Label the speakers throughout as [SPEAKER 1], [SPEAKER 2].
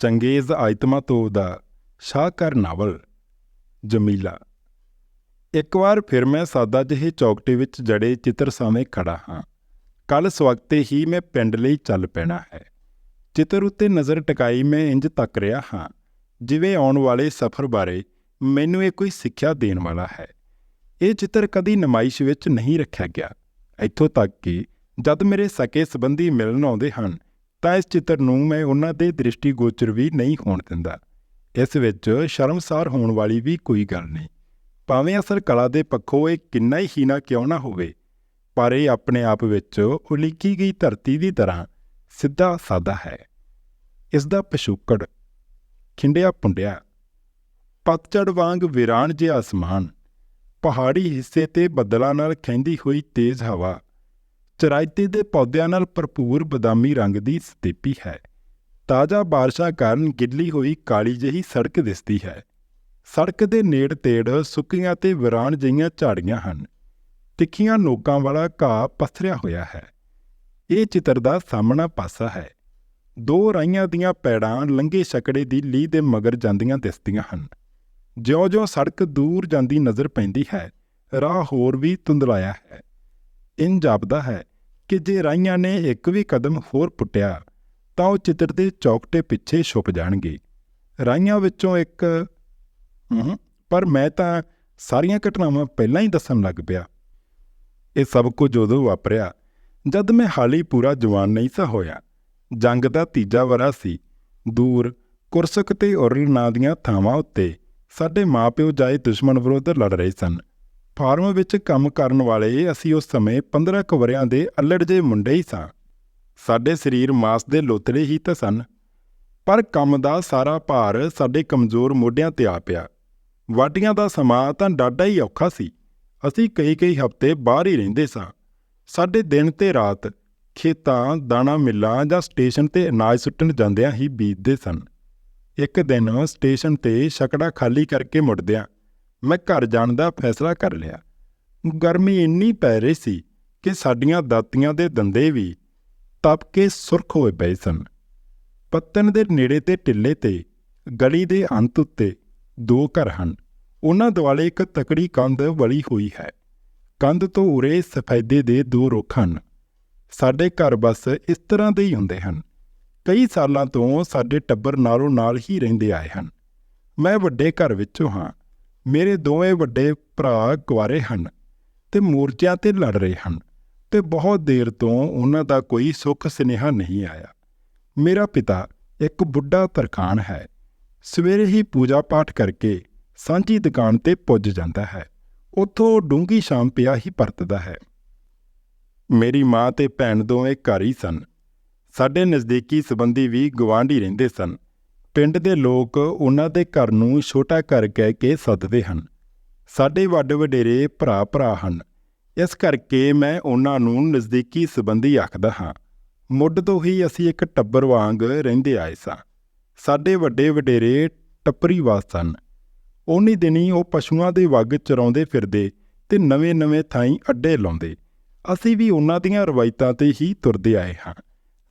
[SPEAKER 1] Changez Aitmatov ਦਾ ਸ਼ਾਹਕਾਰ novel, Jamilia. ਇੱਕ ਵਾਰ ਫਿਰ ਮੈਂ ਸਾਦਾ ਜਿਹੇ ਚੌਕਟੇ ਵਿੱਚ ਜੜੇ ਚਿੱਤਰ ਸਾਹਮਣੇ ਖੜਾ ਹਾਂ। ਕੱਲ ਸਵਖਤੇ ਹੀ ਮੈਂ ਪਿੰਡ ਲਈ ਚੱਲ ਪੈਣਾ ਹੈ। ਚਿੱਤਰ ਉੱਤੇ ਨਜ਼ਰ ਟਿਕਾਈ ਮੈਂ ਇੰਜ ਤੱਕ ਰਿਹਾ ਹਾਂ, ਜਿਵੇਂ ਆਉਣ ਵਾਲੇ ਸਫ਼ਰ ਬਾਰੇ ਮੈਨੂੰ ਇਹ ਕੋਈ ਸਿੱਖਿਆ ਦੇਣ ਵਾਲਾ ਹੈ। ਇਹ ਚਿੱਤਰ ਕਦੀ ਨਮਾਇਸ਼ ਵਿੱਚ ਨਹੀਂ ਰੱਖਿਆ ਗਿਆ। ਇੱਥੋਂ ਤੱਕ ਕਿ ਜਦ ਮੇਰੇ ਸਕੇ ਸੰਬੰਧੀ ਮਿਲਣ ਆਉਂਦੇ ਹਨ ਤਾਂ ਇਸ ਚਿੱਤਰ ਨੂੰ ਮੈਂ ਉਹਨਾਂ ਦੇ ਦ੍ਰਿਸ਼ਟੀਗੋਚਰ ਵੀ ਨਹੀਂ ਹੋਣ ਦਿੰਦਾ। ਇਸ ਵਿੱਚ ਸ਼ਰਮਸਾਰ ਹੋਣ ਵਾਲੀ ਵੀ ਕੋਈ ਗੱਲ ਨਹੀਂ। ਭਾਵੇਂ ਅਸਲ ਕਲਾ ਦੇ ਪੱਖੋਂ ਇਹ ਕਿੰਨਾ ਹੀ ਹੀਨਾ ਕਿਉਂ ਨਾ ਹੋਵੇ, ਪਰ ਇਹ ਆਪਣੇ ਆਪ ਵਿੱਚ ਉਲੀਕੀ ਗਈ ਧਰਤੀ ਦੀ ਤਰ੍ਹਾਂ ਸਿੱਧਾ ਸਾਦਾ ਹੈ। ਇਸ ਦਾ ਪਿਛੋਕੜ, ਖਿੰਡਿਆ ਪੁੰਡਿਆ, ਪਤਝੜ ਵਾਂਗ ਵੀਰਾਨ ਜਿਹਾ ਅਸਮਾਨ, ਪਹਾੜੀ ਹਿੱਸੇ ਤੇ ਬੱਦਲਾਂ ਨਾਲ ਖੈਂਦੀ ਹੋਈ ਤੇਜ਼ ਹਵਾ ਚਰਾਇਤੀ ਦੇ ਪੌਦਿਆਂ ਨਾਲ ਭਰਪੂਰ ਬਦਾਮੀ ਰੰਗ ਦੀ ਸਤੀਪੀ ਹੈ। ਤਾਜ਼ਾ ਬਾਰਿਸ਼ਾਂ ਕਾਰਨ ਗਿੱਲੀ ਹੋਈ ਕਾਲੀ ਜਿਹੀ ਸੜਕ ਦਿਸਦੀ ਹੈ। ਸੜਕ ਦੇ ਨੇੜ ਤੇੜ ਸੁੱਕੀਆਂ ਤੇ ਵੀਰਾਨ ਜਿਹੀਆਂ ਝਾੜੀਆਂ ਹਨ। ਤਿੱਖੀਆਂ ਨੋਕਾਂ ਵਾਲਾ ਘਾਹ ਪਸਰਿਆ ਹੋਇਆ ਹੈ। ਇਹ ਚਿੱਤਰ ਦਾ ਸਾਹਮਣਾ ਪਾਸਾ ਹੈ। ਦੋ ਰਾਈਆਂ ਦੀਆਂ ਪੈੜਾਂ ਲੰਗੇ ਛਕੜੇ ਦੀ ਲੀਹ ਦੇ ਮਗਰ ਜਾਂਦੀਆਂ ਦਿਸਦੀਆਂ ਹਨ। ਜਿਉਂ-ਜਿਉਂ ਸੜਕ ਦੂਰ ਜਾਂਦੀ ਨਜ਼ਰ ਪੈਂਦੀ ਹੈ, ਰਾਹ ਹੋਰ ਵੀ ਧੁੰਦਲਾਇਆ ਹੈ। ਇਨ ਜਾਪਦਾ ਹੈ ਕਿ ਜੇ ਰਾਈਆਂ ਨੇ ਇੱਕ ਵੀ ਕਦਮ ਹੋਰ ਪੁੱਟਿਆ, ਤਾਂ ਉਹ ਚਿੱਤਰ ਦੇ ਚੌਕਟੇ ਪਿੱਛੇ ਛੁਪ ਜਾਣਗੇ। ਰਾਈਆਂ ਵਿੱਚੋਂ ਇੱਕ ਪਰ ਮੈਂ ਤਾਂ ਸਾਰੀਆਂ ਘਟਨਾਵਾਂ ਪਹਿਲਾਂ ਹੀ ਦੱਸਣ ਲੱਗ ਪਿਆ। ਇਹ ਸਭ ਕੁਝ ਉਦੋਂ ਵਾਪਰਿਆ ਜਦ ਮੈਂ ਹਾਲੀ ਪੂਰਾ ਜਵਾਨ ਨਹੀਂ ਸਾ ਹੋਇਆ। ਜੰਗ ਦਾ ਤੀਜਾ ਵਰਾ ਸੀ। ਦੂਰ, ਕੁਰਸਕ ਤੇ ਔਰਲ ਨਾਂ ਦੀਆਂ ਥਾਵਾਂ ਉੱਤੇ ਸਾਡੇ ਮਾਪਿਓ ਜਾਏ ਦੁਸ਼ਮਣ ਵਿਰੁੱਧ ਲੜ ਰਹੇ ਸਨ। ਫਾਰਮ ਵਿੱਚ ਕੰਮ ਕਰਨ ਵਾਲੇ ਅਸੀਂ ਉਸ ਸਮੇਂ 15 ਕੁ ਵਰਿਆਂ ਦੇ ਅੱਲੜ ਜੇ ਮੁੰਡੇ ਹੀ ਸਾਂ। ਸਾਡੇ ਸਰੀਰ ਮਾਸ ਦੇ ਲੋਤੜੇ ਹੀ ਤਾਂ ਸਨ, ਪਰ ਕੰਮ ਦਾ ਸਾਰਾ ਭਾਰ ਸਾਡੇ ਕਮਜ਼ੋਰ ਮੋਢਿਆਂ ਤੇ ਆ ਪਿਆ। ਵਾਢੀਆਂ ਦਾ ਸਮਾਂ ਤਾਂ ਡਾਢਾ ਹੀ ਔਖਾ ਸੀ। ਅਸੀਂ ਕਈ ਕਈ ਹਫ਼ਤੇ ਬਾਹਰ ਹੀ ਰਹਿੰਦੇ ਸਾਂ। ਸਾਡੇ ਦਿਨ ਤੇ ਰਾਤ ਖੇਤਾਂ, ਦਾਣਾ ਮਿੱਲਾਂ ਜਾਂ ਸਟੇਸ਼ਨ ਤੇ ਅਨਾਜ ਸੁੱਟਣ ਜਾਂਦਿਆਂ ਹੀ ਬੀਤਦੇ ਸਨ। ਇੱਕ ਦਿਨ ਸਟੇਸ਼ਨ ਤੇ ਸ਼ਕੜਾ ਖਾਲੀ ਕਰਕੇ ਮੁੜਦਿਆਂ ਮੈਂ ਘਰ ਜਾਣ ਦਾ ਫੈਸਲਾ ਕਰ ਲਿਆ। ਗਰਮੀ ਇੰਨੀ ਪੈ ਰਹੀ ਸੀ ਕਿ ਸਾਡੀਆਂ ਦਾਤੀਆਂ ਦੇ ਦੰਦੇ ਵੀ ਤਪ ਕੇ ਸੁਰਖ ਹੋਏ ਪਏ ਸਨ। ਪੱਤਨ ਦੇ ਨੇੜੇ ਤੇ ਟਿੱਲੇ ਤੇ ਗਲੀ ਦੇ ਅੰਤ ਉੱਤੇ ਦੋ ਘਰ ਹਨ। ਉਹਨਾਂ ਦੁਆਲੇ ਇੱਕ ਤਕੜੀ ਕੰਧ ਵਲੀ ਹੋਈ ਹੈ। ਕੰਧ ਤੋਂ ਉਰੇ ਸਫੈਦੇ ਦੇ ਦੋ ਰੁੱਖ ਹਨ। ਸਾਡੇ ਘਰ ਬਸ ਇਸ ਤਰ੍ਹਾਂ ਦੇ ਹੀ ਹੁੰਦੇ ਹਨ। ਕਈ ਸਾਲਾਂ ਤੋਂ ਸਾਡੇ ਟੱਬਰ ਨਾਲੋਂ ਨਾਲ ਹੀ ਰਹਿੰਦੇ ਆਏ ਹਨ। ਮੈਂ ਵੱਡੇ ਘਰ ਵਿੱਚੋਂ ਹਾਂ। ਮੇਰੇ ਦੋਵੇਂ ਵੱਡੇ ਭਰਾ ਕੁਆਰੇ ਹਨ ਤੇ ਮੋਰਚਿਆਂ ਤੇ ਲੜ ਰਹੇ ਹਨ ਤੇ ਬਹੁਤ ਦੇਰ ਤੋਂ ਉਹਨਾਂ ਦਾ ਕੋਈ ਸੁੱਖ ਸੁਨੇਹਾ ਨਹੀਂ ਆਇਆ। ਮੇਰਾ ਪਿਤਾ ਇੱਕ ਬੁੱਢਾ ਤਰਖਾਨ ਹੈ। ਸਵੇਰੇ ਹੀ ਪੂਜਾ ਪਾਠ ਕਰਕੇ ਸਾਂਝੀ ਦੁਕਾਨ ਤੇ ਪੁੱਜ ਜਾਂਦਾ ਹੈ। ਉੱਥੋਂ ਡੂੰਗੀ ਸ਼ਾਮ ਪਿਆ ਹੀ ਪਰਤਦਾ ਹੈ। ਮੇਰੀ ਮਾਂ ਤੇ ਭੈਣ ਦੋਵੇਂ ਘਰ ਹੀ ਸਨ। ਸਾਡੇ ਨਜ਼ਦੀਕੀ ਸਬੰਧੀ ਵੀ ਗਵਾਂਢੀ ਰਹਿੰਦੇ ਸਨ। ਪਿੰਡ ਦੇ ਲੋਕ ਉਹਨਾਂ ਦੇ ਘਰ ਨੂੰ ਛੋਟਾ ਘਰ ਕਹਿ ਕੇ ਸੱਦਦੇ ਹਨ। ਸਾਡੇ ਵੱਡ ਵਡੇਰੇ ਭਰਾ ਭਰਾ ਹਨ। ਇਸ ਕਰਕੇ ਮੈਂ ਉਹਨਾਂ ਨੂੰ ਨਜ਼ਦੀਕੀ ਸਬੰਧੀ ਆਖਦਾ ਹਾਂ। ਮੁੱਢ ਤੋਂ ਹੀ ਅਸੀਂ ਇੱਕ ਟੱਬਰ ਵਾਂਗ ਰਹਿੰਦੇ ਆਏ ਸਾਂ। ਸਾਡੇ ਵੱਡੇ ਵਡੇਰੇ ਟੱਪਰੀ ਵਾਸ ਸਨ। ਉਨੀ ਦਿਨੀ ਉਹ ਪਸ਼ੂਆਂ ਦੇ ਵੱਗ ਚਰਾਉਂਦੇ ਫਿਰਦੇ ਤੇ ਨਵੇਂ-ਨਵੇਂ ਥਾਈਂ ਅੱਡੇ ਲਾਉਂਦੇ। ਅਸੀਂ ਵੀ ਉਹਨਾਂ ਦੀਆਂ ਰਵਾਇਤਾਂ ਤੇ ਹੀ ਤੁਰਦੇ ਆਏ ਹਾਂ।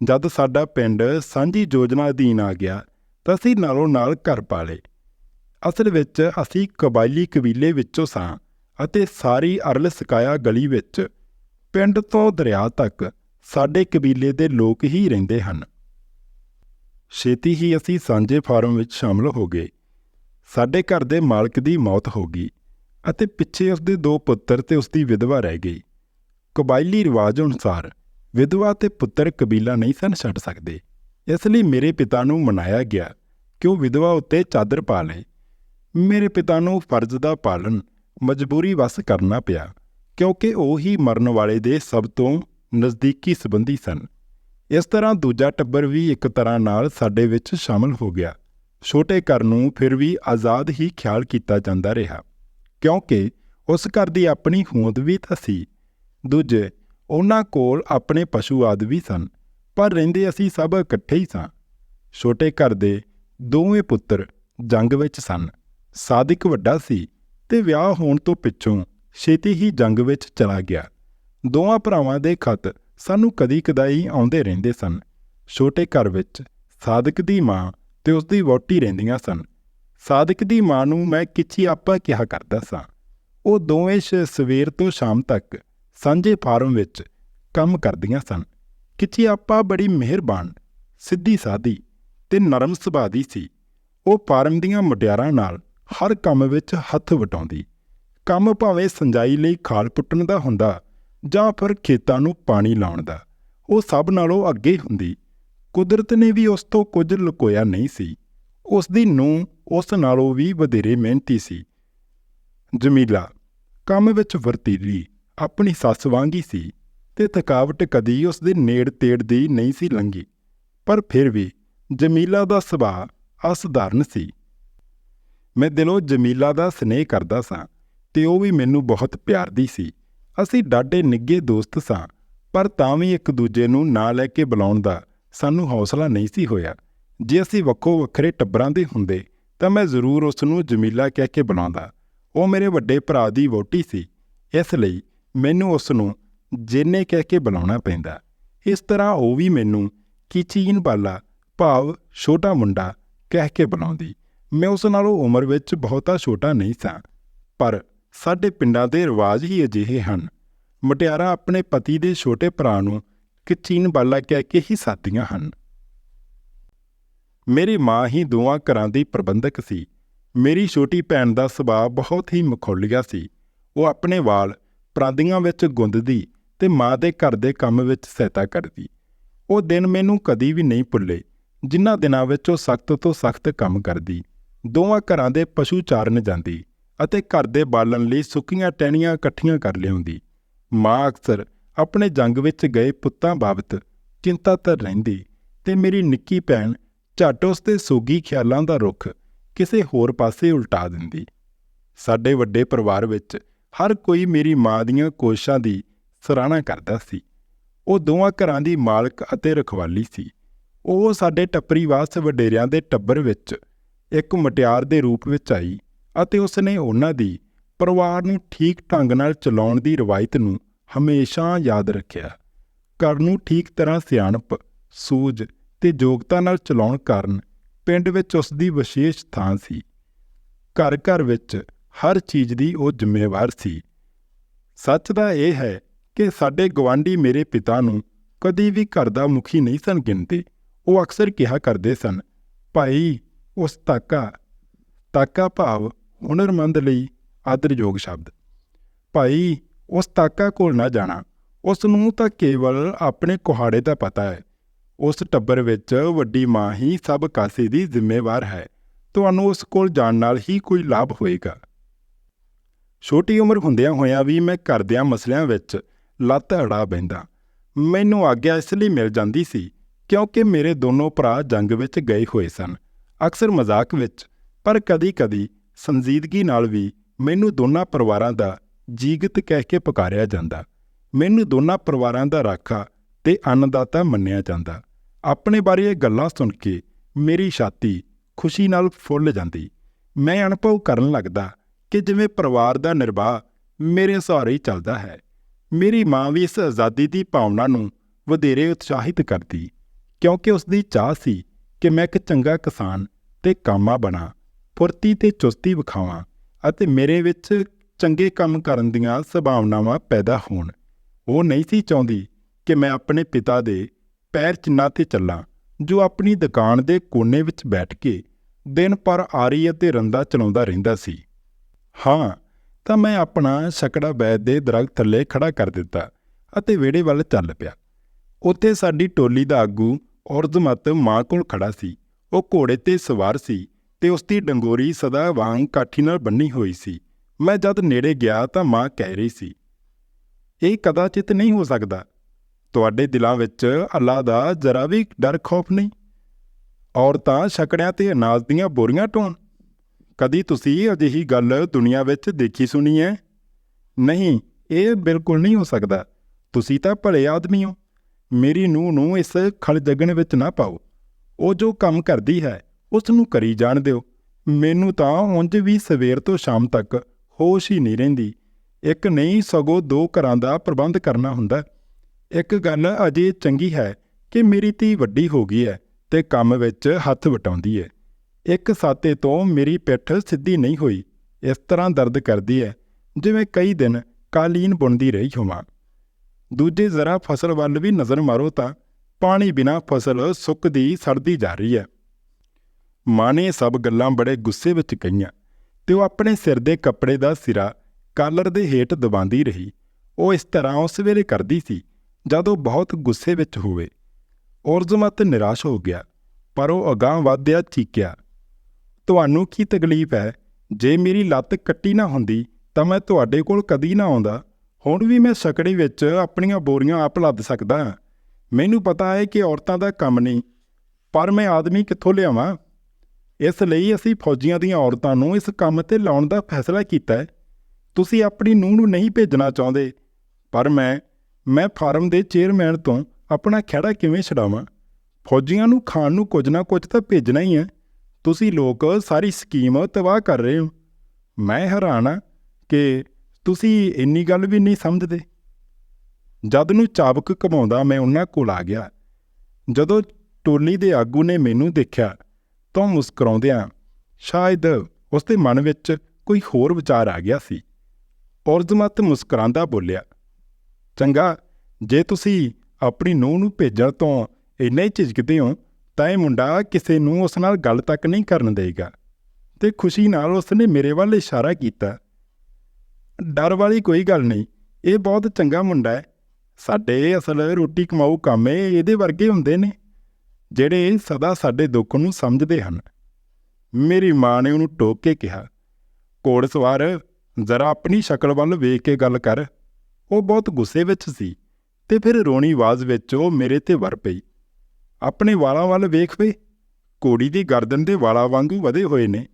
[SPEAKER 1] ਜਦ ਸਾਡਾ ਪਿੰਡ ਸਾਂਝੀ ਯੋਜਨਾ ਅਧੀਨ ਆ ਗਿਆ ਤਾਂ ਅਸੀਂ ਨਾਲੋਂ ਨਾਲ ਘਰ ਪਾ ਲਏ ਅਸਲ ਵਿੱਚ ਅਸੀਂ ਕਬਾਇਲੀ ਕਬੀਲੇ ਵਿੱਚੋਂ ਸਾਂ ਅਤੇ ਸਾਰੀ ਅਰਲ ਸਕਾਇਆ ਗਲੀ ਵਿੱਚ ਪਿੰਡ ਤੋਂ ਦਰਿਆ ਤੱਕ ਸਾਡੇ ਕਬੀਲੇ ਦੇ ਲੋਕ ਹੀ ਰਹਿੰਦੇ ਹਨ। ਛੇਤੀ ਹੀ ਅਸੀਂ ਸਾਂਝੇ ਫਾਰਮ ਵਿੱਚ ਸ਼ਾਮਲ ਹੋ ਗਏ। ਸਾਡੇ ਘਰ ਦੇ ਮਾਲਕ ਦੀ ਮੌਤ ਹੋ ਗਈ ਅਤੇ ਪਿੱਛੇ ਉਸਦੇ ਦੋ ਪੁੱਤਰ ਤੇ ਉਸਦੀ ਵਿਧਵਾ ਰਹਿ ਗਈ। ਕਬਾਇਲੀ ਰਿਵਾਜ ਅਨੁਸਾਰ ਵਿਧਵਾ ਤੇ ਪੁੱਤਰ ਕਬੀਲਾ ਨਹੀਂ ਸਨ ਛੱਡ ਸਕਦੇ। ਇਸ ਲਈ ਮੇਰੇ ਪਿਤਾ ਨੂੰ ਮਨਾਇਆ ਗਿਆ ਕਿ ਉਹ ਵਿਧਵਾ ਉੱਤੇ ਚਾਦਰ ਪਾ ਲੇ ਮੇਰੇ ਪਿਤਾ ਨੂੰ ਫਰਜ਼ ਦਾ ਪਾਲਣ, ਮਜਬੂਰੀ ਵਸ ਕਰਨਾ ਪਿਆ, ਕਿਉਂਕਿ ਉਹ ਹੀ ਮਰਨ ਵਾਲੇ ਦੇ ਸਭ ਤੋਂ ਨਜ਼ਦੀਕੀ ਸੰਬੰਧੀ ਸਨ। ਇਸ ਤਰ੍ਹਾਂ ਦੂਜਾ ਟੱਬਰ ਵੀ ਇੱਕ ਤਰ੍ਹਾਂ ਨਾਲ ਸਾਡੇ ਵਿੱਚ ਸ਼ਾਮਲ ਹੋ ਗਿਆ। ਛੋਟੇ ਘਰ ਨੂੰ ਫਿਰ ਵੀ ਆਜ਼ਾਦ ਹੀ ਖਿਆਲ ਕੀਤਾ ਜਾਂਦਾ ਰਿਹਾ, ਕਿਉਂਕਿ ਉਸ ਘਰ ਦੀ ਆਪਣੀ ਹੋਂਦ ਵੀ ਤਾਂ ਸੀ। ਦੂਜੇ, ਉਹਨਾਂ ਕੋਲ ਆਪਣੇ ਪਸ਼ੂ ਆਦਿ ਵੀ ਸਨ। ਪਰ ਰਹਿੰਦੇ ਅਸੀਂ ਸਭ ਇਕੱਠੇ ਹੀ ਸਾਂ। ਛੋਟੇ ਘਰ ਦੇ ਦੋਵੇਂ ਪੁੱਤਰ ਜੰਗ ਵਿੱਚ ਸਨ। ਸਾਦਿਕ ਵੱਡਾ ਸੀ ਤੇ ਵਿਆਹ ਹੋਣ ਤੋਂ ਪਿੱਛੋਂ ਛੇਤੀ ਹੀ ਜੰਗ ਵਿੱਚ ਚਲਾ ਗਿਆ। ਦੋਵਾਂ ਭਰਾਵਾਂ ਦੇ ਖਤ ਸਾਨੂੰ ਕਦੀ ਕਦਾਈ ਆਉਂਦੇ ਰਹਿੰਦੇ ਸਨ। ਛੋਟੇ ਘਰ ਵਿੱਚ ਸਾਦਿਕ ਦੀ ਮਾਂ ਤੇ ਉਸ ਦੀ ਵਹੁਟੀ ਰਹਿੰਦੀਆਂ ਸਨ। ਸਾਦਿਕ ਦੀ ਮਾਂ ਨੂੰ ਮੈਂ ਕਿਚੀ ਆਪਾ ਕਿਹਾ ਕਰਦਾ ਸਾਂ। ਉਹ ਦੋਵੇਂ ਸ਼ ਸਵੇਰ ਤੋਂ ਸ਼ਾਮ ਤੱਕ ਸਾਂਝੇ ਫਾਰਮ ਵਿੱਚ ਕੰਮ ਕਰਦੀਆਂ ਸਨ। ਕਿਚੀ ਆਪਾ ਬੜੀ ਮਿਹਰਬਾਨ, ਸਿੱਧੀ ਸਾਦੀ ਤੇ ਨਰਮ ਸੁਭਾਅ ਦੀ ਸੀ। ਉਹ ਫਾਰਮ ਦੀਆਂ ਮੁਟਿਆਰਾਂ ਨਾਲ ਹਰ ਕੰਮ ਵਿੱਚ ਹੱਥ ਵਟਾਉਂਦੀ। ਕੰਮ ਭਾਵੇਂ ਸਿੰਜਾਈ ਲਈ ਖਾਲ ਪੁੱਟਣ ਦਾ ਹੁੰਦਾ ਜਾਂ ਫਿਰ ਖੇਤਾਂ ਨੂੰ ਪਾਣੀ ਲਾਉਣ ਦਾ, ਉਹ ਸਭ ਨਾਲੋਂ ਅੱਗੇ ਹੁੰਦੀ। ਕੁਦਰਤ ਨੇ ਵੀ ਉਸ ਤੋਂ ਕੁਝ ਲੁਕੋਇਆ ਨਹੀਂ ਸੀ। ਉਸ ਦੀ ਨੂੰਹ ਉਸ ਨਾਲੋਂ ਵੀ ਵਧੇਰੇ ਮਿਹਨਤੀ ਸੀ। ਜਮੀਲਾ, ਕੰਮ ਵਿੱਚ ਵਰਤੀਲੀ ਆਪਣੀ ਸੱਸ ਵਾਂਗੀ ਸੀ। ਤੇ ਥਕਾਵਟ ਕਦੀ ਉਸ ਦੇ ਨੇੜ ਤੇੜ ਦੀ ਨਹੀਂ ਸੀ ਲੰਗੀ ਪਰ ਫਿਰ ਵੀ ਜਮੀਲਾ ਦਾ ਸੁਭਾਅ ਅਸਧਾਰਨ ਸੀ। ਮੈਂ ਦਿਲੋਂ ਜਮੀਲਾ ਦਾ ਸਨੇਹ ਕਰਦਾ ਸਾਂ ਤੇ ਉਹ ਵੀ ਮੈਨੂੰ ਬਹੁਤ ਪਿਆਰਦੀ ਸੀ। ਅਸੀਂ ਡਾਢੇ ਨਿੱਗੇ ਦੋਸਤ ਸਾਂ, ਪਰ ਤਾਂ ਵੀ ਇੱਕ ਦੂਜੇ ਨੂੰ ਨਾ ਲੈ ਕੇ ਬੁਲਾਉਣ ਦਾ ਸਾਨੂੰ ਹੌਸਲਾ ਨਹੀਂ ਸੀ ਹੋਇਆ। ਜੇ ਅਸੀਂ ਵੱਖੋ ਵੱਖਰੇ ਟੱਬਰਾਂ ਦੇ ਹੁੰਦੇ, ਤਾਂ ਮੈਂ ਜ਼ਰੂਰ ਉਸ ਨੂੰ ਜਮੀਲਾ ਕਹਿ ਕੇ ਬੁਲਾਉਂਦਾ। ਉਹ ਮੇਰੇ ਵੱਡੇ ਭਰਾ ਦੀ ਵੋਟੀ ਸੀ, ਇਸ ਲਈ ਮੈਨੂੰ ਉਸ ਨੂੰ ਜੇਨੇ ਕਹਿ ਕੇ ਬੁਲਾਉਣਾ ਪੈਂਦਾ। ਇਸ ਤਰ੍ਹਾਂ ਉਹ ਵੀ ਮੈਨੂੰ ਕਿਚੀਨ ਬਾਲਾ ਭਾਵ ਛੋਟਾ ਮੁੰਡਾ ਕਹਿ ਕੇ ਬੁਲਾਉਂਦੀ ਮੈਂ ਉਸ ਨਾਲੋਂ ਉਮਰ ਵਿੱਚ ਬਹੁਤਾ ਛੋਟਾ ਨਹੀਂ ਸਾਂ, ਪਰ ਸਾਡੇ ਪਿੰਡਾਂ ਦੇ ਰਿਵਾਜ ਹੀ ਅਜਿਹੇ ਹਨ। ਮਟਿਆਰਾਂ ਆਪਣੇ ਪਤੀ ਦੇ ਛੋਟੇ ਭਰਾ ਨੂੰ ਕਿਚੀਨ ਬਾਲਾ ਕਹਿ ਕੇ ਹੀ ਸਾਦੀਆਂ ਹਨ। ਮੇਰੀ ਮਾਂ ਹੀ ਦੋਵਾਂ ਘਰਾਂ ਦੀ ਪ੍ਰਬੰਧਕ ਸੀ। ਮੇਰੀ ਛੋਟੀ ਭੈਣ ਦਾ ਸੁਭਾਅ ਬਹੁਤ ਹੀ ਮਖੌਲੀਆ ਸੀ। ਉਹ ਆਪਣੇ ਵਾਲ ਪ੍ਰਾਂਦੀਆਂ ਵਿੱਚ ਗੁੰਦਦੀ ਤੇ ਮਾਂ ਦੇ ਘਰ ਦੇ ਕੰਮ ਵਿੱਚ ਸਹਾਇਤਾ ਕਰਦੀ। ਉਹ ਦਿਨ ਮੈਨੂੰ ਕਦੀ ਵੀ ਨਹੀਂ ਭੁੱਲੇ, ਜਿਨ੍ਹਾਂ ਦਿਨਾਂ ਵਿੱਚ ਉਹ ਸਖਤ ਤੋਂ ਸਖਤ ਕੰਮ ਕਰਦੀ। ਦੋਵਾਂ ਘਰਾਂ ਦੇ ਪਸ਼ੂ ਚਾਰਨ ਜਾਂਦੀ ਅਤੇ ਘਰ ਦੇ ਬਾਲਣ ਲਈ ਸੁੱਕੀਆਂ ਟਹਿਣੀਆਂ ਇਕੱਠੀਆਂ ਕਰ ਲਿਆਉਂਦੀ। ਮਾਂ ਅਕਸਰ ਆਪਣੇ ਜੰਗ ਵਿੱਚ ਗਏ ਪੁੱਤਾਂ ਬਾਬਤ ਚਿੰਤਾਤਰ ਰਹਿੰਦੀ ਤੇ ਮੇਰੀ ਨਿੱਕੀ ਭੈਣ ਝੱਟ ਉਸ ਦੇ ਸੋਗੀ ਖਿਆਲਾਂ ਦਾ ਰੁਖ ਕਿਸੇ ਹੋਰ ਪਾਸੇ ਉਲਟਾ ਦਿੰਦੀ। ਸਾਡੇ ਵੱਡੇ ਪਰਿਵਾਰ ਵਿੱਚ ਹਰ ਕੋਈ ਮੇਰੀ ਮਾਂ ਦੀਆਂ ਕੋਸ਼ਿਸ਼ਾਂ ਦੀ ਸਰਾਹਣਾ ਕਰਦਾ ਸੀ। ਉਹ ਦੋਵਾਂ ਘਰਾਂ ਦੀ ਮਾਲਕ ਅਤੇ ਰਖਵਾਲੀ ਸੀ। ਉਹ ਸਾਡੇ ਟੱਪਰੀਵਾਸ ਵਡੇਰਿਆਂ ਦੇ ਟੱਬਰ ਵਿੱਚ ਇੱਕ ਮਟਿਆਰ ਦੇ ਰੂਪ ਵਿੱਚ ਆਈ ਅਤੇ ਉਸ ਨੇ ਉਹਨਾਂ ਦੀ ਪਰਿਵਾਰ ਨੂੰ ਠੀਕ ਢੰਗ ਨਾਲ ਚਲਾਉਣ ਦੀ ਰਵਾਇਤ ਨੂੰ ਹਮੇਸ਼ਾ ਯਾਦ ਰੱਖਿਆ। ਘਰ ਨੂੰ ਠੀਕ ਤਰ੍ਹਾਂ ਸਿਆਣਪ, ਸੂਝ ਤੇ ਯੋਗਤਾ ਨਾਲ ਚਲਾਉਣ ਕਾਰਨ ਪਿੰਡ ਵਿੱਚ ਉਸ ਦੀ ਵਿਸ਼ੇਸ਼ ਥਾਂ ਸੀ। ਘਰ ਘਰ ਵਿੱਚ ਹਰ ਚੀਜ਼ ਦੀ ਉਹ ਜ਼ਿੰਮੇਵਾਰ ਸੀ। ਸੱਚ ਦਾ ਇਹ ਹੈ ਕਿ ਸਾਡੇ ਗਵਾਂਢੀ ਮੇਰੇ ਪਿਤਾ ਨੂੰ ਕਦੀ ਵੀ ਘਰ ਦਾ ਮੁਖੀ ਨਹੀਂ ਸਨ ਗਿਣਦੇ। ਉਹ ਅਕਸਰ ਕਿਹਾ ਕਰਦੇ ਸਨ, ਭਾਈ, ਉਸ ਤਾਕਾ ਤਾਕਾ ਭਾਵ ਹੁਨਰਮੰਦ ਲਈ ਆਦਰਯੋਗ ਸ਼ਬਦ। ਭਾਈ, ਉਸ ਤਾਕਾ ਕੋਲ ਨਾ ਜਾਣਾ। ਉਸ ਨੂੰ ਤਾਂ ਕੇਵਲ ਆਪਣੇ ਕੁਹਾੜੇ ਦਾ ਪਤਾ ਹੈ। ਉਸ ਟੱਬਰ ਵਿੱਚ ਵੱਡੀ ਮਾਂ ਹੀ ਸਭ ਕਾਸੇ ਦੀ ਜ਼ਿੰਮੇਵਾਰ ਹੈ। ਤੁਹਾਨੂੰ ਉਸ ਕੋਲ ਜਾਣ ਨਾਲ ਹੀ ਕੋਈ ਲਾਭ ਹੋਏਗਾ। ਛੋਟੀ ਉਮਰ ਹੁੰਦਿਆਂ ਹੋਇਆਂ ਵੀ ਮੈਂ ਘਰਦਿਆਂ ਮਸਲਿਆਂ ਵਿੱਚ ਲੱਤ ਅੜਾ ਬੈਂਦਾ ਮੈਨੂੰ ਆਗਿਆ ਇਸ ਲਈ ਮਿਲ ਜਾਂਦੀ ਸੀ ਕਿਉਂਕਿ ਮੇਰੇ ਦੋਨੋਂ ਭਰਾ ਜੰਗ ਵਿੱਚ ਗਏ ਹੋਏ ਸਨ। ਅਕਸਰ ਮਜ਼ਾਕ ਵਿੱਚ, ਪਰ ਕਦੀ-ਕਦੀ ਸੰਜੀਦਗੀ ਨਾਲ ਵੀ ਮੈਨੂੰ ਦੋਨਾਂ ਪਰਿਵਾਰਾਂ ਦਾ ਜੀਗਤ ਕਹਿ ਕੇ ਪੁਕਾਰਿਆ ਜਾਂਦਾ। ਮੈਨੂੰ ਦੋਨਾਂ ਪਰਿਵਾਰਾਂ ਦਾ ਰਾਖਾ ਤੇ ਅੰਨਦਾਤਾ ਮੰਨਿਆ ਜਾਂਦਾ। ਆਪਣੇ ਬਾਰੇ ਇਹ ਗੱਲਾਂ ਸੁਣ ਕੇ ਮੇਰੀ ਛਾਤੀ ਖੁਸ਼ੀ ਨਾਲ ਫੁੱਲ ਜਾਂਦੀ। ਮੈਂ ਅਨੁਭਵ ਕਰਨ ਲੱਗਦਾ ਕਿ ਜਿਵੇਂ ਪਰਿਵਾਰ ਦਾ ਨਿਰਵਾਹ ਮੇਰੇ ਸਹਾਰੇ ਹੀ ਚੱਲਦਾ ਹੈ। ਮੇਰੀ ਮਾਂ ਵੀ ਇਸ ਆਜ਼ਾਦੀ ਦੀ ਭਾਵਨਾ ਨੂੰ ਵਧੇਰੇ ਉਤਸ਼ਾਹਿਤ ਕਰਦੀ, ਕਿਉਂਕਿ ਉਸ ਦੀ ਚਾਹ ਸੀ ਕਿ ਮੈਂ ਇੱਕ ਚੰਗਾ ਕਿਸਾਨ ਤੇ ਕਾਮਾ ਬਣਾ, ਫੁਰਤੀ ਤੇ ਚੁਸਤੀ ਵਿਖਾਵਾਂ ਅਤੇ ਮੇਰੇ ਵਿੱਚ ਚੰਗੇ ਕੰਮ ਕਰਨ ਦੀਆਂ ਸੰਭਾਵਨਾਵਾਂ ਪੈਦਾ ਹੋਣ। ਉਹ ਨਹੀਂ ਸੀ ਚਾਹੁੰਦੀ ਕਿ ਮੈਂ ਆਪਣੇ ਪਿਤਾ ਦੇ ਪੈਰ ਚਿੰਨਾਂ ਤੇ ਚੱਲਾਂ, ਜੋ ਆਪਣੀ ਦੁਕਾਨ ਦੇ ਕੋਨੇ ਵਿੱਚ ਬੈਠ ਕੇ ਦਿਨ ਪਰ ਆਰੀ ਅਤੇ ਰੰਦਾ ਚਲਾਉਂਦਾ ਰਹਿੰਦਾ ਸੀ। ਹਾਂ ਤਾਂ ਮੈਂ ਆਪਣਾ ਸਕੜਾ ਬੈਦ ਦੇ ਦਰਖਤ ਥੱਲੇ ਖੜਾ ਕਰ ਦਿੱਤਾ ਅਤੇ ਵਿਹੜੇ ਵੱਲ ਚੱਲ ਪਿਆ। ਉੱਥੇ ਸਾਡੀ ਟੋਲੀ ਦਾ ਆਗੂ ਔਰਜ਼ਮਤ ਮਾਂ ਕੋਲ ਖੜਾ ਸੀ। ਉਹ ਘੋੜੇ ਤੇ ਸਵਾਰ ਸੀ ਤੇ ਉਸ ਦੀ ਡੰਗੋਰੀ ਸਦਾ ਵਾਂਗ ਕਾਠੀ ਨਾਲ ਬੰਨੀ ਹੋਈ ਸੀ। ਮੈਂ ਜਦ ਨੇੜੇ ਗਿਆ ਤਾਂ ਮਾਂ ਕਹਿ ਰਹੀ ਸੀ, ਇਹ ਕਦਾਚਿਤ ਨਹੀਂ ਹੋ ਸਕਦਾ। ਤੁਹਾਡੇ ਦਿਲਾਂ ਵਿੱਚ ਅੱਲਾ ਦਾ ਜ਼ਰਾ ਵੀ ਡਰ ਖੌਫ ਨਹੀਂ। ਔਰਤਾਂ ਛਕੜਿਆਂ ਤੇ ਅਨਾਜ ਦੀਆਂ ਬੋਰੀਆਂ ਢੋਣ ਕਦੀ ਤੁਸੀਂ ਅਜਿਹੀ ਗੱਲ ਦੁਨੀਆ ਵਿੱਚ ਦੇਖੀ ਸੁਣੀ ਹੈ? ਨਹੀਂ, ਇਹ ਬਿਲਕੁਲ ਨਹੀਂ ਹੋ ਸਕਦਾ। ਤੁਸੀਂ ਤਾਂ ਭਲੇ ਆਦਮੀ ਹੋ। ਮੇਰੀ ਨੂੰਹ ਨੂੰ ਇਸ ਖਲ ਜਗਣ ਵਿੱਚ ਨਾ ਪਾਓ। ਉਹ ਜੋ ਕੰਮ ਕਰਦੀ ਹੈ ਉਸ ਨੂੰ ਕਰੀ ਜਾਣ ਦਿਓ। ਮੈਨੂੰ ਤਾਂ ਉਂਝ ਵੀ ਸਵੇਰ ਤੋਂ ਸ਼ਾਮ ਤੱਕ ਹੋਸ਼ ਹੀ ਨਹੀਂ ਰਹਿੰਦੀ। ਇੱਕ ਨਹੀਂ, ਸਗੋਂ ਦੋ ਘਰਾਂ ਦਾ ਪ੍ਰਬੰਧ ਕਰਨਾ ਹੁੰਦਾ। ਇੱਕ ਗੱਲ ਅਜੇ ਚੰਗੀ ਹੈ ਕਿ ਮੇਰੀ ਧੀ ਵੱਡੀ ਹੋ ਗਈ ਹੈ ਤੇ ਕੰਮ ਵਿੱਚ ਹੱਥ ਵਟਾਉਂਦੀ ਹੈ। ਇੱਕ ਸਾਤੇ ਤੋਂ ਮੇਰੀ ਪਿੱਠ ਸਿੱਧੀ ਨਹੀਂ ਹੋਈ। ਇਸ ਤਰ੍ਹਾਂ ਦਰਦ ਕਰਦੀ ਹੈ ਜਿਵੇਂ ਕਈ ਦਿਨ ਕਾਲੀਨ ਬੁਣਦੀ ਰਹੀ ਹੋਵਾਂ। ਦੂਜੇ ਜ਼ਰਾ ਫਸਲ ਵੱਲ ਵੀ ਨਜ਼ਰ ਮਾਰੋ ਤਾਂ ਪਾਣੀ ਬਿਨਾ ਫਸਲ ਸੁੱਕਦੀ ਸੜਦੀ ਜਾ ਰਹੀ ਹੈ ਮਾਂ ਨੇ ਸਭ ਗੱਲਾਂ ਬੜੇ ਗੁੱਸੇ ਵਿੱਚ ਕਹੀਆਂ ਤੇ ਉਹ ਆਪਣੇ ਸਿਰ ਦੇ ਕੱਪੜੇ ਦਾ ਸਿਰਾ ਕਾਲਰ ਦੇ ਹੇਠ ਦਬਾਉਂਦੀ ਰਹੀ। ਉਹ ਇਸ ਤਰ੍ਹਾਂ ਉਸ ਵੇਲੇ ਕਰਦੀ ਸੀ, ਜਦ ਉਹ ਬਹੁਤ ਗੁੱਸੇ ਵਿੱਚ ਹੋਵੇ। ਔਰਜ਼ਮਤ ਨਿਰਾਸ਼ ਹੋ ਗਿਆ, ਪਰ ਉਹ ਅਗਾਂਹ ਵਧਿਆ ਚੀਕਿਆ। ਤੁਹਾਨੂੰ ਕੀ ਤਕਲੀਫ ਹੈ? ਜੇ ਮੇਰੀ ਲੱਤ ਕੱਟੀ ਨਾ ਹੁੰਦੀ, ਤਾਂ ਮੈਂ ਤੁਹਾਡੇ ਕੋਲ ਕਦੀ ਨਾ ਆਉਂਦਾ। ਹੁਣ ਵੀ ਮੈਂ ਸਕੜੀ ਵਿੱਚ ਆਪਣੀਆਂ ਬੋਰੀਆਂ ਆਪ ਲੱਦ ਸਕਦਾ ਹਾਂ। ਮੈਨੂੰ ਪਤਾ ਹੈ ਕਿ ਔਰਤਾਂ ਦਾ ਕੰਮ ਨਹੀਂ, ਪਰ ਮੈਂ ਆਦਮੀ ਕਿੱਥੋਂ ਲਿਆਵਾਂ? ਇਸ ਲਈ ਅਸੀਂ ਫੌਜੀਆਂ ਦੀਆਂ ਔਰਤਾਂ ਨੂੰ ਇਸ ਕੰਮ ਤੇ ਲਾਉਣ ਦਾ ਫੈਸਲਾ ਕੀਤਾ ਹੈ। ਤੁਸੀਂ ਆਪਣੀ ਨੂੰਹ ਨੂੰ ਨਹੀਂ ਭੇਜਣਾ ਚਾਹੁੰਦੇ, ਪਰ ਮੈਂ ਮੈਂ ਫਾਰਮ ਦੇ ਚੇਅਰਮੈਨ ਤੋਂ ਆਪਣਾ ਖਹਿੜਾ ਕਿਵੇਂ ਛਡਾਵਾਂ? ਫੌਜੀਆਂ ਨੂੰ ਖਾਣ ਨੂੰ ਕੁਝ ਨਾ ਕੁਝ ਤਾਂ ਭੇਜਣਾ ਹੀ ਹੈ। ਤੁਸੀਂ ਲੋਕ ਸਾਰੀ ਸਕੀਮ ਤਬਾਹ ਕਰ ਰਹੇ ਹੋ। ਮੈਂ ਹੈਰਾਨ ਹਾਂ ਕਿ ਤੁਸੀਂ ਇੰਨੀ ਗੱਲ ਵੀ ਨਹੀਂ ਸਮਝਦੇ। ਜਦ ਨੂੰ ਚਾਬਕ ਕਮਾਉਂਦਾ ਮੈਂ ਉਹਨਾਂ ਕੋਲ ਆ ਗਿਆ। ਜਦੋਂ ਟੋਲੀ ਦੇ ਆਗੂ ਨੇ ਮੈਨੂੰ ਦੇਖਿਆ ਤਾਂ ਮੁਸਕਰਾਉਂਦਿਆਂ ਸ਼ਾਇਦ ਉਸ ਦੇ ਮਨ ਵਿੱਚ ਕੋਈ ਹੋਰ ਵਿਚਾਰ ਆ ਗਿਆ ਸੀ। ਔਰਜ਼ਮਤ ਮੁਸਕਰਾਂਦਾ ਬੋਲਿਆ, ਚੰਗਾ, ਜੇ ਤੁਸੀਂ ਆਪਣੀ ਨੂੰਹ ਨੂੰ ਭੇਜਣ ਤੋਂ ਇੰਨਾ ਹੀ ਝਿਜਕਦੇ ਹੋ ਤਾਂ ਇਹ ਮੁੰਡਾ ਕਿਸੇ ਨੂੰ ਉਸ ਨਾਲ ਗੱਲ ਤੱਕ ਨਹੀਂ ਕਰਨ ਦੇਗਾ ਤੇ ਖੁਸ਼ੀ ਨਾਲ ਉਸ ਨੇ ਮੇਰੇ ਵੱਲ ਇਸ਼ਾਰਾ ਕੀਤਾ। ਡਰ ਵਾਲੀ ਕੋਈ ਗੱਲ ਨਹੀਂ, ਇਹ ਬਹੁਤ ਚੰਗਾ ਮੁੰਡਾ ਹੈ। ਸਾਡੇ ਅਸਲ ਰੋਟੀ ਕਮਾਊ ਕਾਮੇ ਇਹਦੇ ਵਰਗੇ ਹੁੰਦੇ ਨੇ, ਜਿਹੜੇ ਸਦਾ ਸਾਡੇ ਦੁੱਖ ਨੂੰ ਸਮਝਦੇ ਹਨ। ਮੇਰੀ ਮਾਂ ਨੇ ਉਹਨੂੰ ਟੋਕ ਕੇ ਕਿਹਾ ਘੋੜਸਵਾਰ ਜ਼ਰਾ ਆਪਣੀ ਸ਼ਕਲ ਵੱਲ ਵੇਖ ਕੇ ਗੱਲ ਕਰ। ਉਹ ਬਹੁਤ ਗੁੱਸੇ ਵਿੱਚ ਸੀ ਤੇ ਫਿਰ ਰੋਣੀ ਆਵਾਜ਼ ਵਿੱਚ ਉਹ ਮੇਰੇ ਤੇ ਵਰ ਪਈ। ਆਪਣੇ ਵਾਲਾਂ ਵੱਲ ਵੇਖ ਵੇ। ਕੋੜੀ ਦੀ ਗਰਦਨ ਦੇ ਵਾਲਾਂ ਵਾਂਗੂ ਵਧੇ ਹੋਏ ਨੇ।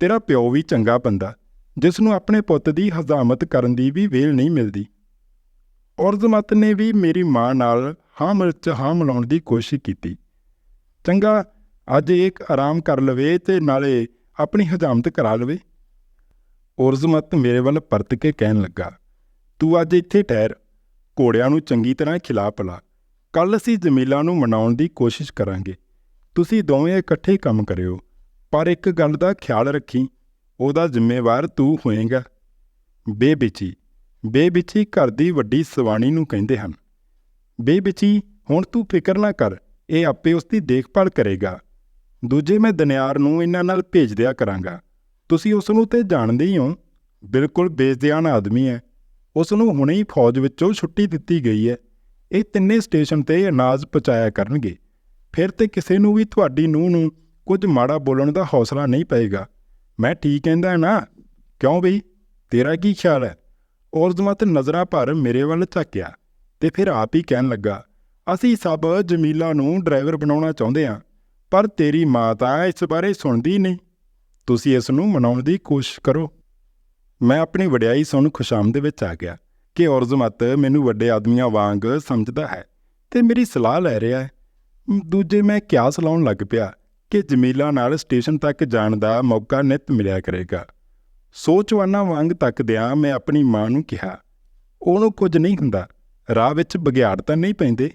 [SPEAKER 1] ਤੇਰਾ ਪਿਓ ਵੀ ਚੰਗਾ ਬੰਦਾ, ਜਿਸ ਨੂੰ ਆਪਣੇ ਪੁੱਤ ਦੀ ਹਜ਼ਾਮਤ ਕਰਨ ਦੀ ਵੀ ਵੇਲ ਨਹੀਂ ਮਿਲਦੀ। ਔਰਜ਼ਮਤ ਨੇ ਵੀ ਮੇਰੀ ਮਾਂ ਨਾਲ ਹਾਂ ਮਿਰਚ ਹਾਂ ਮਿਲਾਉਣ ਦੀ ਕੋਸ਼ਿਸ਼ ਕੀਤੀ। ਚੰਗਾ, ਅੱਜ ਇੱਕ ਆਰਾਮ ਕਰ ਲਵੇ ਤੇ ਨਾਲੇ ਆਪਣੀ ਹਜ਼ਾਮਤ ਕਰਾ ਲਵੇ। ਔਰਜ਼ਮਤ ਮੇਰੇ ਵੱਲ ਪਰਤ ਕੇ ਕਹਿਣ ਲੱਗਾ, ਤੂੰ ਅੱਜ ਇੱਥੇ ਠਹਿਰ, ਘੋੜਿਆਂ ਨੂੰ ਚੰਗੀ ਤਰ੍ਹਾਂ ਖਿਲਾ ਪਲਾ ਕੱਲ ਅਸੀਂ ਜਮੀਲਾ ਨੂੰ ਮਨਾਉਣ ਦੀ ਕੋਸ਼ਿਸ਼ ਕਰਾਂਗੇ। ਤੁਸੀਂ ਦੋਵੇਂ ਇਕੱਠੇ ਕੰਮ ਕਰਿਓ, ਪਰ ਇੱਕ ਗੱਲ ਦਾ ਖਿਆਲ ਰੱਖੀ, ਉਹਦਾ ਜ਼ਿੰਮੇਵਾਰ ਤੂੰ ਹੋਏਗਾ। ਬੇਬਿਚੀ ਬੇਬਿਚੀ ਘਰ ਦੀ ਵੱਡੀ ਸਵਾਣੀ ਨੂੰ ਕਹਿੰਦੇ ਹਨ। ਬੇਬਿਚੀ, ਹੁਣ ਤੂੰ ਫਿਕਰ ਨਾ ਕਰ, ਇਹ ਆਪੇ ਉਸ ਦੀ ਦੇਖਭਾਲ ਕਰੇਗਾ। ਦੂਜੇ ਮੈਂ ਦਨਿਆਰ ਨੂੰ ਇਹਨਾਂ ਨਾਲ ਭੇਜ ਦਿਆ ਕਰਾਂਗਾ। ਤੁਸੀਂ ਉਸ ਨੂੰ ਤੇ ਜਾਣਦੇ ਹੀ ਹੋ, ਬਿਲਕੁਲ ਬੇਜ਼ਿਆਨ ਆਦਮੀ ਹੈ। ਉਸ ਨੂੰ ਹੁਣੇ ਹੀ ਫੌਜ ਵਿੱਚੋਂ ਛੁੱਟੀ ਦਿੱਤੀ ਗਈ ਹੈ। ਇਹ ਤਿੰਨੇ ਸਟੇਸ਼ਨ ਤੇ ਅਨਾਜ ਪਹੁੰਚਾਇਆ ਕਰਨਗੇ। ਫਿਰ ਤੇ ਕਿਸੇ ਨੂੰ ਵੀ ਤੁਹਾਡੀ ਨੂੰਹ ਨੂੰ ਕੁਝ ਮਾੜਾ ਬੋਲਣ ਦਾ ਹੌਸਲਾ ਨਹੀਂ ਪਏਗਾ। ਮੈਂ ਠੀਕ ਕਹਿੰਦਾ ਨਾ? ਕਿਉਂ ਬਈ? ਤੇਰਾ ਕੀ ਖਿਆਲ ਹੈ? ਔਰਜ਼ਮਤ ਨਜ਼ਰਾਂ ਭਰ ਮੇਰੇ ਵੱਲ ਝਾਕਿਆ ਤੇ ਫਿਰ ਆਪ ਹੀ ਕਹਿਣ ਲੱਗਾ, ਅਸੀਂ ਸਭ ਜਮੀਲਾ ਨੂੰ ਡਰਾਈਵਰ ਬਣਾਉਣਾ ਚਾਹੁੰਦੇ ਹਾਂ, ਪਰ ਤੇਰੀ ਮਾਂ ਤਾਂ ਇਸ ਬਾਰੇ ਸੁਣਦੀ ਨਹੀਂ। ਤੁਸੀਂ ਇਸ ਨੂੰ ਮਨਾਉਣ ਦੀ ਕੋਸ਼ਿਸ਼ ਕਰੋ। ਮੈਂ ਆਪਣੀ ਵਡਿਆਈ ਸੁਣ ਖੁਸ਼ਾਮਦ ਵਿੱਚ ਆ ਗਿਆ। ਕਿ ਔਰਜ਼ਮਤ ਮੈਨੂੰ ਵੱਡੇ ਆਦਮੀਆਂ ਵਾਂਗ ਸਮਝਦਾ ਹੈ ਤੇ ਮੇਰੀ ਸਲਾਹ ਲੈ ਰਿਹਾ ਹੈ। ਦੂਜੇ ਮੈਂ ਕਿਆਸ ਲਾਉਣ ਲੱਗ ਪਿਆ ਕਿ ਜਮੀਲਾ ਨਾਲ ਸਟੇਸ਼ਨ ਤੱਕ ਜਾਣ ਦਾ ਮੌਕਾ ਨਿਤ ਮਿਲਿਆ ਕਰੇਗਾ। ਸੋਚਵਾਨਾ ਵਾਂਗ ਤੱਕਦਿਆਂ ਮੈਂ ਆਪਣੀ ਮਾਂ ਨੂੰ ਕਿਹਾ, ਉਹਨੂੰ ਕੁਝ ਨਹੀਂ ਹੁੰਦਾ, ਰਾਹ ਵਿੱਚ ਬਗਿਆੜ ਤਾਂ ਨਹੀਂ ਪੈਂਦੇ?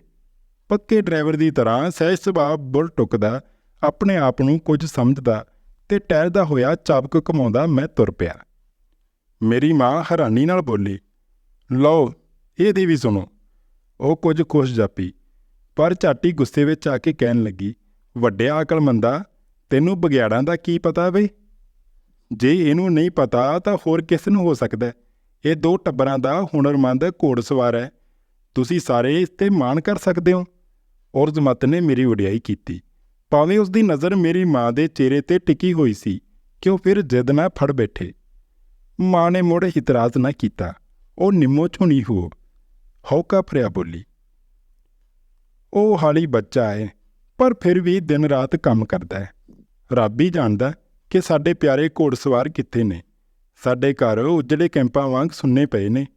[SPEAKER 1] ਪੱਕੇ ਡਰਾਈਵਰ ਦੀ ਤਰ੍ਹਾਂ ਸਹਿਜ ਸੁਭਾਅ ਬੁਲ ਟੁਕਦਾ, ਆਪਣੇ ਆਪ ਨੂੰ ਕੁਝ ਸਮਝਦਾ ਤੇ ਟਹਿਰਦਾ ਹੋਇਆ ਚਾਬਕ ਕਮਾਉਂਦਾ ਮੈਂ ਤੁਰ ਪਿਆ। ਮੇਰੀ ਮਾਂ ਹੈਰਾਨੀ ਨਾਲ ਬੋਲੀ ਲਓ ਇਹਦੀ ਵੀ ਸੁਣੋ। ਉਹ ਕੁਝ ਖੁਸ਼ ਜਾਪੀ, ਪਰ ਝਾਟੀ ਗੁੱਸੇ ਵਿੱਚ ਆ ਕੇ ਕਹਿਣ ਲੱਗੀ, ਵੱਡਿਆ ਅਕਲਮੰਦਾ, ਤੈਨੂੰ ਬਗਿਆੜਾਂ ਦਾ ਕੀ ਪਤਾ ਬਈ? ਜੇ ਇਹਨੂੰ ਨਹੀਂ ਪਤਾ ਤਾਂ ਹੋਰ ਕਿਸ ਨੂੰ ਹੋ ਸਕਦਾ ਇਹ ਦੋ ਟੱਬਰਾਂ ਦਾ ਹੁਨਰਮੰਦ ਘੋੜਸਵਾਰ ਹੈ। ਤੁਸੀਂ ਸਾਰੇ ਇਸ ਤੇ ਮਾਣ ਕਰ ਸਕਦੇ ਹੋ। ਔਰਜ਼ਮਤ ਨੇ ਮੇਰੀ ਵਡਿਆਈ ਕੀਤੀ। ਭਾਵੇਂ ਉਸ ਦੀ ਨਜ਼ਰ ਮੇਰੀ ਮਾਂ ਦੇ ਚਿਹਰੇ ਤੇ ਟਿਕੀ ਹੋਈ ਸੀ ਕਿ ਉਹ ਫਿਰ ਜਿੱਦ ਨਾ ਫੜ ਬੈਠੇ। ਮਾਂ ਨੇ ਮੁੜ ਇਤਰਾਜ਼ ਨਾ ਕੀਤਾ। ਉਹ ਨਿੰਮੋ ਝੁਣੀ ਹੋ ਹੌਕਾ ਭਰਿਆ ਬੋਲੀ। ਉਹ ਹਾਲੀ ਬੱਚਾ ਹੈ ਪਰ ਫਿਰ ਵੀ ਦਿਨ ਰਾਤ ਕੰਮ ਕਰਦਾ ਹੈ ਰੱਬ ਹੀ ਜਾਣਦਾ ਕਿ ਸਾਡੇ ਪਿਆਰੇ ਘੋੜਸਵਾਰ ਕਿੱਥੇ ਨੇ। ਸਾਡੇ ਘਰ ਉਜੜੇ ਕੈਂਪਾਂ ਵਾਂਗ ਸੁੰਨੇ ਪਏ ਨੇ।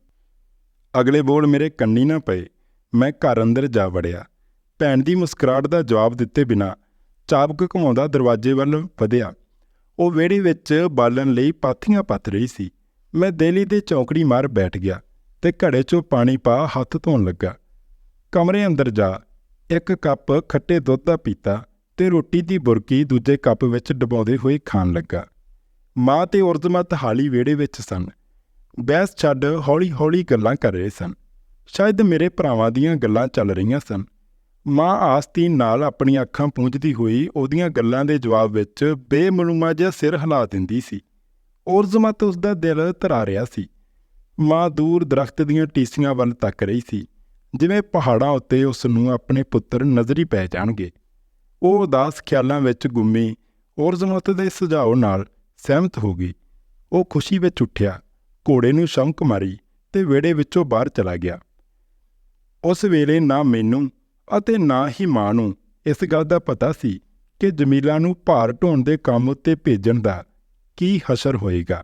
[SPEAKER 1] ਅਗਲੇ ਬੋਲ ਮੇਰੇ ਕੰਨੀ ਨਾ ਪਏ, ਮੈਂ ਘਰ ਅੰਦਰ ਜਾ ਵੜਿਆ। ਭੈਣ ਦੀ ਮੁਸਕਰਾਹਟ ਦਾ ਜਵਾਬ ਦਿੱਤੇ ਬਿਨਾ ਚਾਬਕ ਘੁਮਾਉਂਦਾ ਦਰਵਾਜ਼ੇ ਵੱਲ ਵਧਿਆ। ਉਹ ਵਿਹੜੇ ਵਿੱਚ ਬਾਲਣ ਲਈ ਪਾਥੀਆਂ ਪੱਥ ਰਹੀ ਸੀ। ਮੈਂ ਦੇਲੀ ਦੇ ਚੌਂਕੜੀ ਮਾਰ ਬੈਠ ਗਿਆ ਤੇ ਘੜੇ 'ਚੋਂ ਪਾਣੀ ਪਾ ਹੱਥ ਧੋਣ ਲੱਗਾ। ਕਮਰੇ ਅੰਦਰ ਜਾ, ਇੱਕ ਕੱਪ ਖੱਟੇ ਦੁੱਧ ਦਾ ਪੀਤਾ ਤੇ ਰੋਟੀ ਦੀ ਬੁਰਕੀ ਦੂਜੇ ਕੱਪ ਵਿੱਚ ਡਬਾਉਂਦੇ ਹੋਏ ਖਾਣ ਲੱਗਾ। ਮਾਂ ਤੇ ਉਰਜ਼ਮਤ ਹਾਲੀ ਵਿਹੜੇ ਵਿੱਚ ਸਨ। ਬਹਿਸ ਛੱਡ ਹੌਲੀ-ਹੌਲੀ ਗੱਲਾਂ ਕਰ ਰਹੇ ਸਨ। ਸ਼ਾਇਦ ਮੇਰੇ ਭਰਾਵਾਂ ਦੀਆਂ ਗੱਲਾਂ ਚੱਲ ਰਹੀਆਂ ਸਨ। ਮਾਂ ਆਸਤੀ ਨਾਲ ਆਪਣੀਆਂ ਅੱਖਾਂ ਪੂੰਝਦੀ ਹੋਈ ਉਹਦੀਆਂ ਗੱਲਾਂ ਦੇ ਜਵਾਬ ਵਿੱਚ ਬੇਮਲੂਮਾ ਜਿਹਾ ਸਿਰ ਹਿਲਾ ਦਿੰਦੀ ਸੀ। ਉਰਜ਼ਮਤ ਉਸ ਦਾ ਦਿਲ ਧਰਾ ਰਿਹਾ ਸੀ। ਮਾਂ ਦੂਰ ਦਰਖਤ ਦੀਆਂ ਟੀਸੀਆਂ ਵੱਲ ਤੱਕ ਰਹੀ ਸੀ, ਜਿਵੇਂ ਪਹਾੜਾਂ ਉੱਤੇ ਉਸ ਨੂੰ ਆਪਣੇ ਪੁੱਤਰ ਨਜ਼ਰੀ ਪੈ ਜਾਣਗੇ। ਉਹ ਉਦਾਸ ਖਿਆਲਾਂ ਵਿੱਚ ਗੁੰਮੀ ਔਰਜ਼ਮਤ ਦੇ ਸੁਝਾਅ ਨਾਲ ਸਹਿਮਤ ਹੋ ਗਈ। ਉਹ ਖੁਸ਼ੀ ਵਿੱਚ ਉੱਠਿਆ, ਘੋੜੇ ਨੂੰ ਸ਼ੌਂਕ ਮਾਰੀ ਤੇ ਵਿਹੜੇ ਵਿੱਚੋਂ ਬਾਹਰ ਚਲਾ ਗਿਆ। ਉਸ ਵੇਲੇ ਨਾ ਮੈਨੂੰ ਅਤੇ ਨਾ ਹੀ ਮਾਂ ਨੂੰ ਇਸ ਗੱਲ ਦਾ ਪਤਾ ਸੀ ਕਿ ਜਮੀਲਾ ਨੂੰ ਭਾਰ ਢੋਣ ਦੇ ਕੰਮ ਉੱਤੇ ਭੇਜਣ ਦਾ ਕੀ ਅਸਰ ਹੋਏਗਾ?